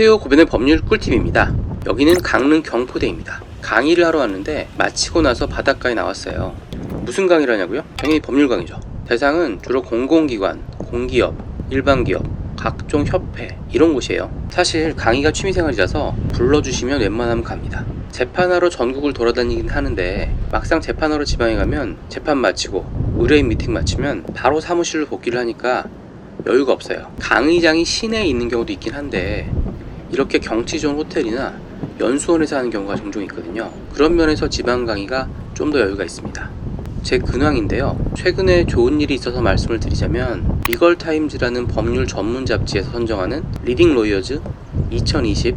안녕하세요. 고변의 법률 꿀팁입니다. 여기는 강릉 경포대입니다. 강의를 하러 왔는데 마치고 나서 바닷가에 나왔어요. 무슨 강의를 하냐고요? 당연히 법률 강의죠. 대상은 주로 공공기관, 공기업, 일반기업, 각종 협회 이런 곳이에요. 사실 강의가 취미생활이라서 불러주시면 웬만하면 갑니다. 재판하러 전국을 돌아다니긴 하는데 막상 재판하러 지방에 가면 재판 마치고 의뢰인 미팅 마치면 바로 사무실로 복귀를 하니까 여유가 없어요. 강의장이 시내에 있는 경우도 있긴 한데 이렇게 경치 좋은 호텔이나 연수원에서 하는 경우가 종종 있거든요. 그런 면에서 지방 강의가 좀 더 여유가 있습니다. 제 근황인데요. 최근에 좋은 일이 있어서 말씀을 드리자면 리걸 타임즈라는 법률 전문 잡지에서 선정하는 리딩 로이어즈 2020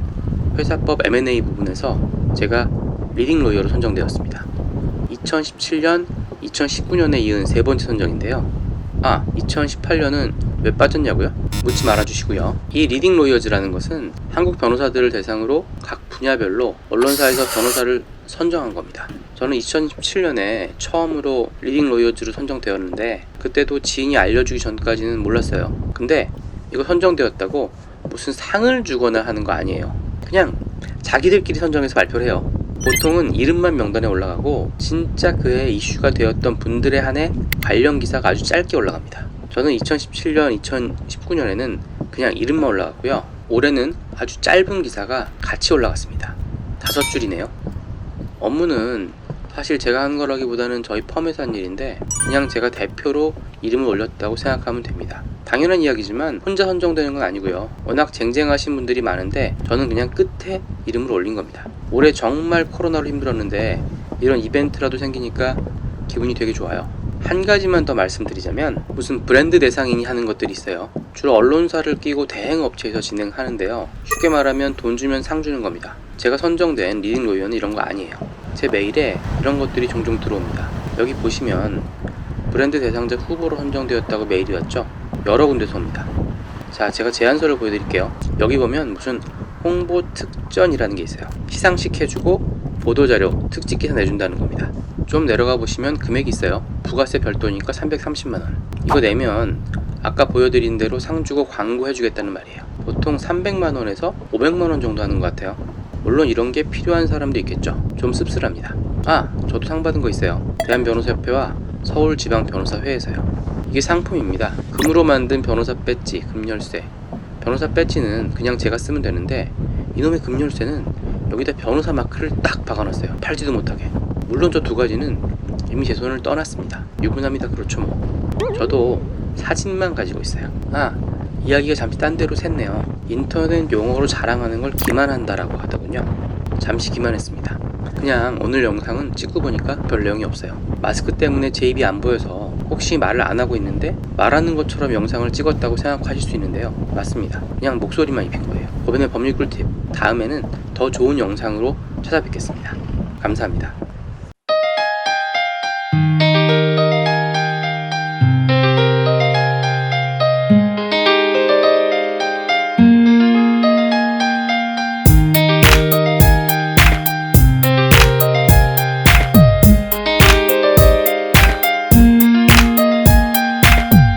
회사법 M&A 부분에서 제가 리딩 로이어로 선정되었습니다. 2017년, 2019년에 이은 세 번째 선정인데요. 아, 2018년은 왜 빠졌냐고요? 묻지 말아주시고요. 이 리딩 로이어즈라는 것은 한국 변호사들을 대상으로 각 분야별로 언론사에서 변호사를 선정한 겁니다. 저는 2017년에 처음으로 리딩 로이어즈로 선정되었는데 그때도 지인이 알려주기 전까지는 몰랐어요. 근데 이거 선정되었다고 무슨 상을 주거나 하는 거 아니에요. 그냥 자기들끼리 선정해서 발표를 해요. 보통은 이름만 명단에 올라가고 진짜 그해 이슈가 되었던 분들에 한해 관련 기사가 아주 짧게 올라갑니다. 저는 2017년, 2019년에는 그냥 이름만 올라갔고요. 올해는 아주 짧은 기사가 같이 올라갔습니다. 다섯 줄이네요. 업무는 사실 제가 한 거라기보다는 저희 펌에서 한 일인데 그냥 제가 대표로 이름을 올렸다고 생각하면 됩니다. 당연한 이야기지만 혼자 선정되는 건 아니고요. 워낙 쟁쟁하신 분들이 많은데 저는 그냥 끝에 이름을 올린 겁니다. 올해 정말 코로나로 힘들었는데 이런 이벤트라도 생기니까 기분이 되게 좋아요. 한 가지만 더 말씀드리자면 무슨 브랜드 대상인이 하는 것들이 있어요. 주로 언론사를 끼고 대행 업체에서 진행하는데요. 쉽게 말하면 돈 주면 상 주는 겁니다. 제가 선정된 리딩 로이어는 이런 거 아니에요. 제 메일에 이런 것들이 종종 들어옵니다. 여기 보시면 브랜드 대상자 후보로 선정되었다고 메일이 왔죠? 여러 군데서 옵니다. 자, 제가 제안서를 보여드릴게요. 여기 보면 무슨 홍보 특전이라는 게 있어요. 시상식 해주고 보도자료, 특집 기사 내준다는 겁니다. 좀 내려가 보시면 금액이 있어요. 부가세 별도니까 330만원. 이거 내면 아까 보여드린 대로 상 주고 광고 해주겠다는 말이에요. 보통 300만원에서 500만원 정도 하는 것 같아요. 물론 이런 게 필요한 사람도 있겠죠. 좀 씁쓸합니다. 아, 저도 상 받은 거 있어요. 대한변호사협회와 서울지방변호사회에서요. 이게 상품입니다. 금으로 만든 변호사 배지, 금열쇠. 변호사 배지는 그냥 제가 쓰면 되는데 이놈의 금열쇠는 여기다 변호사 마크를 딱 박아놨어요. 팔지도 못하게. 물론 저 두 가지는 이미 제 손을 떠났습니다. 유부남이다 그렇죠 뭐. 저도 사진만 가지고 있어요. 아, 이야기가 잠시 딴 데로 샜네요. 인터넷 용어로 자랑하는 걸 기만한다라고 하더군요. 잠시 기만했습니다. 그냥 오늘 영상은 찍고 보니까 별 내용이 없어요. 마스크 때문에 제 입이 안 보여서 혹시 말을 안 하고 있는데 말하는 것처럼 영상을 찍었다고 생각하실 수 있는데요. 맞습니다. 그냥 목소리만 입힌 거예요. 법원의 법률 꿀팁. 다음에는 더 좋은 영상으로 찾아뵙겠습니다. 감사합니다.